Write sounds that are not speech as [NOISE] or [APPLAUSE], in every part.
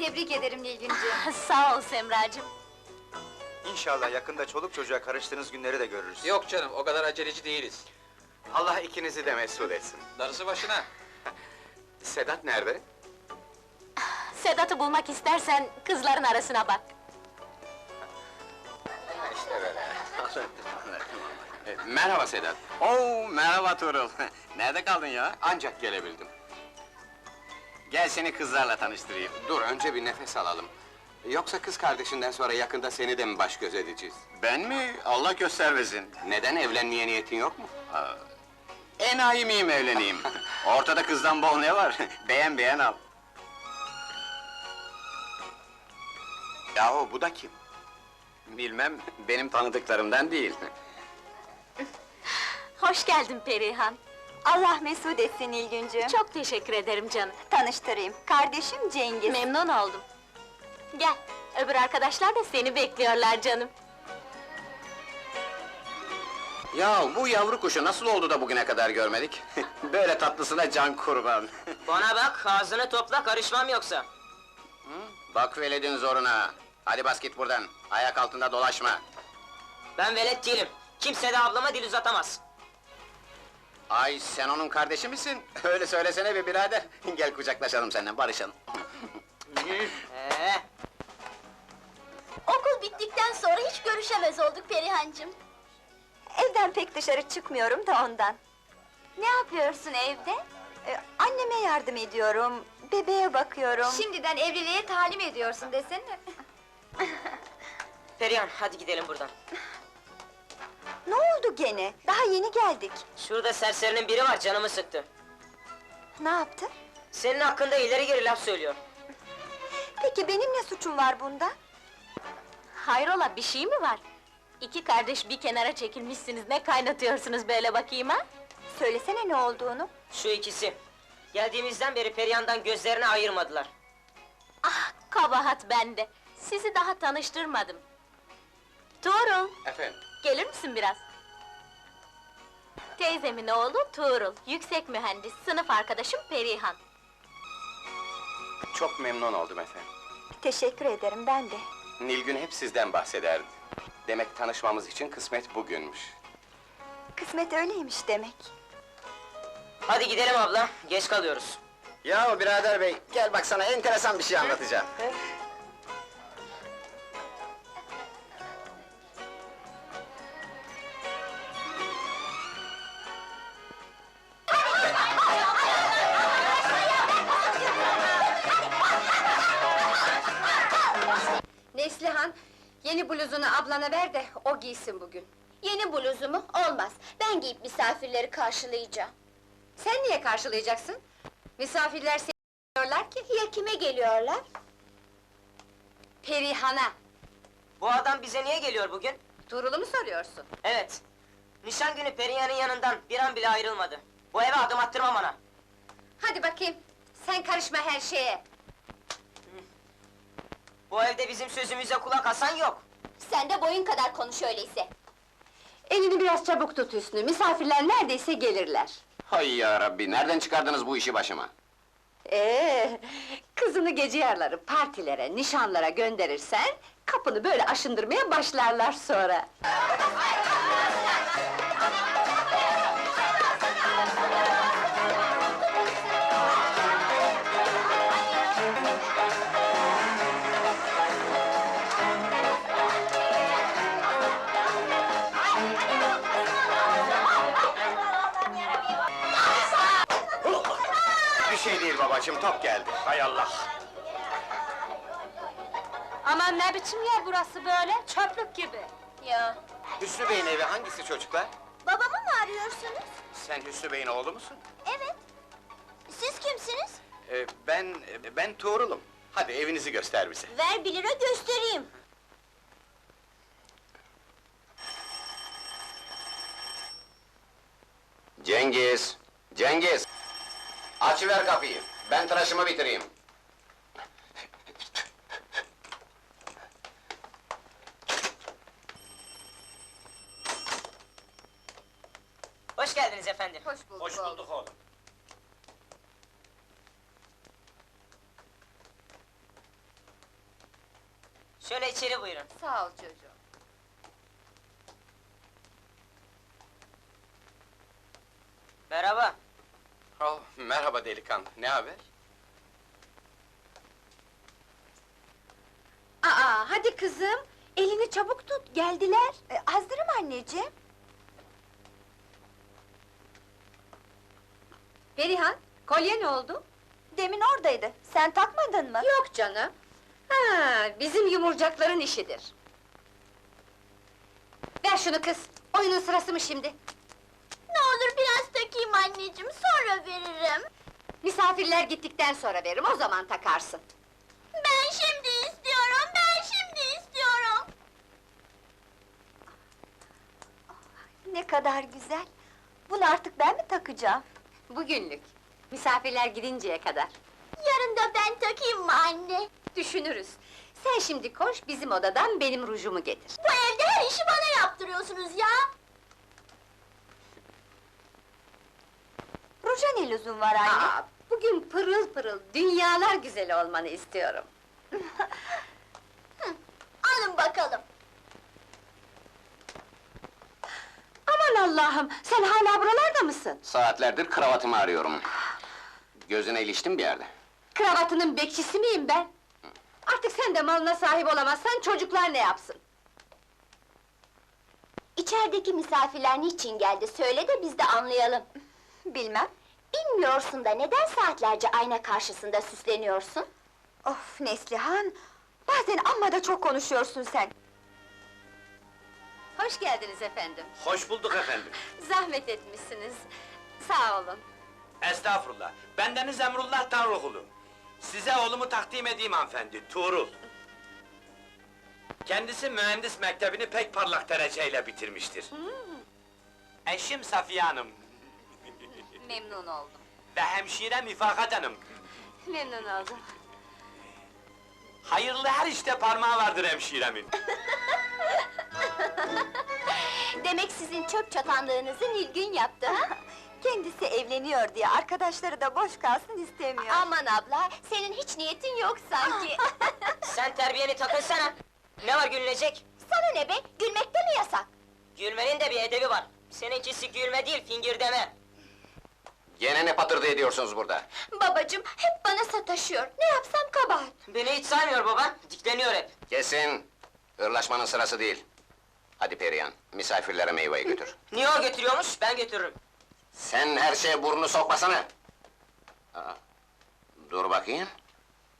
Tebrik ederim Nilgüncüğüm. Sağ ol Semracığım. İnşallah yakında çoluk çocuğa karıştığınız günleri de görürüz. Yok canım, o kadar aceleci değiliz. Allah ikinizi de mesut etsin. Darısı başına. Sedat nerede? Sedat'ı bulmak istersen kızların arasına bak. İşte böyle. Merhaba Sedat. Oo, merhaba Tuğrul. [LAUGHS] Nerede kaldın ya? Ancak gelebildim. Gel seni kızlarla tanıştırayım. Dur önce bir nefes alalım. Yoksa kız kardeşinden sonra yakında seni de mi baş göz edeceğiz? Ben mi? Allah göstermesin. Neden evlenmeye niyetin yok mu? Enayi miyim evleneyim? [LAUGHS] Ortada kızdan bol ne var? [LAUGHS] beğen beğen al. Yahu bu da kim? Bilmem, benim tanıdıklarımdan değil. Hoş geldin Perihan. Allah mesut etsin Nilgüncüğüm. Çok teşekkür ederim canım. tanıştırayım. Kardeşim Cengiz. Memnun oldum. Gel, öbür arkadaşlar da seni bekliyorlar canım. ya bu yavru kuşu nasıl oldu da bugüne kadar görmedik? [LAUGHS] Böyle tatlısına can kurban. [LAUGHS] Bana bak, ağzını topla, karışmam yoksa. Bak veledin zoruna. Hadi bas git buradan. Ayak altında dolaşma. Ben velet değilim. Kimse de ablama dil uzatamaz. Ay sen onun kardeşi misin? [LAUGHS] Öyle söylesene bir birader. [LAUGHS] Gel kucaklaşalım seninle, barışalım. [LAUGHS] Ee, Okul bittikten sonra hiç görüşemez olduk Perihancığım. Evden pek dışarı çıkmıyorum da ondan. Ne yapıyorsun evde? Ee, anneme yardım ediyorum, bebeğe bakıyorum. Şimdiden evliliğe talim ediyorsun desene. Perihan, hadi gidelim buradan. Ne oldu gene? Daha yeni geldik. Şurada serserinin biri var, canımı sıktı. Ne yaptı? Senin hakkında ileri geri laf söylüyor. Peki benim ne suçum var bunda? Hayrola bir şey mi var? İki kardeş bir kenara çekilmişsiniz, ne kaynatıyorsunuz böyle bakayım ha? Söylesene ne olduğunu. Şu ikisi. Geldiğimizden beri Perihan'dan gözlerini ayırmadılar. Ah, kabahat bende. Sizi daha tanıştırmadım. Tuğrul, Efendim? Gelir misin biraz? Teyzemin oğlu Tuğrul, yüksek mühendis, sınıf arkadaşım Perihan. Çok memnun oldum efendim. Teşekkür ederim, ben de. Nilgün hep sizden bahsederdi. Demek tanışmamız için kısmet bugünmüş. Kısmet öyleymiş demek. Hadi gidelim abla, geç kalıyoruz. Ya birader bey, gel bak sana enteresan bir şey anlatacağım. Yeni bluzunu ablana ver de o giysin bugün. Yeni bluzumu olmaz. Ben giyip misafirleri karşılayacağım. Sen niye karşılayacaksın? Misafirler seni diyorlar ki, Ya kime geliyorlar? Perihan'a. Bu adam bize niye geliyor bugün? Tuğrul'u mu soruyorsun? Evet. Nişan günü Perihan'ın yanından bir an bile ayrılmadı. Bu eve adım attırmam ona. Hadi bakayım, sen karışma her şeye. Bu evde bizim sözümüze kulak asan yok. Sen de boyun kadar konuş öyleyse. Elini biraz çabuk tut Hüsnü, misafirler neredeyse gelirler. Hay ya Rabbi, nereden çıkardınız bu işi başıma? Ee, kızını gece yarları partilere, nişanlara gönderirsen... ...kapını böyle aşındırmaya başlarlar sonra. [LAUGHS] babacığım, top geldi. Hay Allah! Aman ne biçim yer burası böyle? Çöplük gibi. Ya. Hüsnü Bey'in evi hangisi çocuklar? Babamı mı arıyorsunuz? Sen Hüsnü Bey'in oğlu musun? Evet. Siz kimsiniz? Ee, ben, ben Tuğrul'um. Hadi evinizi göster bize. Ver bir lira göstereyim. Cengiz! Cengiz! Açıver kapıyı, ben tıraşımı bitireyim. Hoş geldiniz efendim. Hoş bulduk. Hoş bulduk oğlum. Şöyle içeri buyurun. Sağ ol çocuğum. Merhaba. Merhaba delikanlı, ne haber? Aa, hadi kızım, elini çabuk tut, geldiler. hazırım anneciğim. Perihan, kolye ne oldu? Demin oradaydı, sen takmadın mı? Yok canım. Ha, bizim yumurcakların işidir. Ver şunu kız, oyunun sırası mı şimdi? Ne olur biraz takayım anneciğim, sonra veririm. Misafirler gittikten sonra veririm, o zaman takarsın. Ben şimdi istiyorum, ben şimdi istiyorum. Ne kadar güzel. Bunu artık ben mi takacağım? Bugünlük. Misafirler gidinceye kadar. Yarın da ben takayım mı anne? Düşünürüz. Sen şimdi koş, bizim odadan benim rujumu getir. Bu evde her işi bana yaptırıyorsunuz ya! Ruja ne lüzum var anne? Aa, pırıl, dünyalar güzeli olmanı istiyorum. [LAUGHS] Alın bakalım! Aman Allah'ım, sen hala buralarda mısın? Saatlerdir kravatımı arıyorum. Gözüne iliştim bir yerde. Kravatının bekçisi miyim ben? Artık sen de malına sahip olamazsan çocuklar ne yapsın? İçerideki misafirler niçin geldi söyle de biz de anlayalım. Bilmem. Bilmiyorsun da neden saatlerce ayna karşısında süsleniyorsun? Of Neslihan, bazen amma da çok konuşuyorsun sen. Hoş geldiniz efendim. Hoş bulduk efendim. [LAUGHS] Zahmet etmişsiniz. Sağ olun. Estağfurullah. Bendeniz Emrullah Tanrıkulu. Size oğlumu takdim edeyim hanımefendi, Tuğrul. Kendisi mühendis mektebini pek parlak dereceyle bitirmiştir. Eşim Safiye Hanım Memnun oldum. ve hemşirem İfakat Hanım. Memnun oldum. Hayırlı her işte parmağı vardır hemşiremin. [LAUGHS] Demek sizin çöp çatanlığınızı Nilgün yaptı ha? Kendisi evleniyor diye arkadaşları da boş kalsın istemiyor. Aman abla, senin hiç niyetin yok sanki. [LAUGHS] Sen terbiyeni takınsana. Ne var gülünecek? Sana ne be, gülmek de mi yasak? Gülmenin de bir edebi var. Seninkisi gülme değil, fingir deme. Gene ne patırdı ediyorsunuz burada? Babacım hep bana sataşıyor, ne yapsam kabahat. Beni hiç saymıyor baba, dikleniyor hep. Kesin! Hırlaşmanın sırası değil. Hadi Perihan, misafirlere meyveyi götür. Niye o götürüyormuş, ben götürürüm. Sen her şeye burnunu sokmasana! Aa, dur bakayım.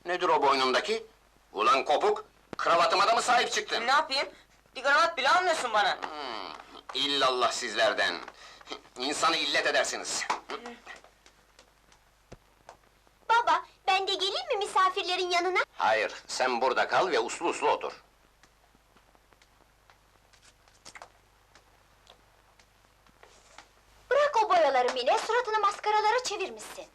Nedir o boynundaki? Ulan kopuk! Kravatıma da mı sahip çıktın? Ne yapayım? Bir kravat bile almıyorsun bana. Hmm, illallah sizlerden! İnsanı illet edersiniz! Baba, ben de geleyim mi misafirlerin yanına? Hayır, sen burada kal ve uslu uslu otur. Bırak o boyaları Mine, suratını maskaralara çevirmişsin.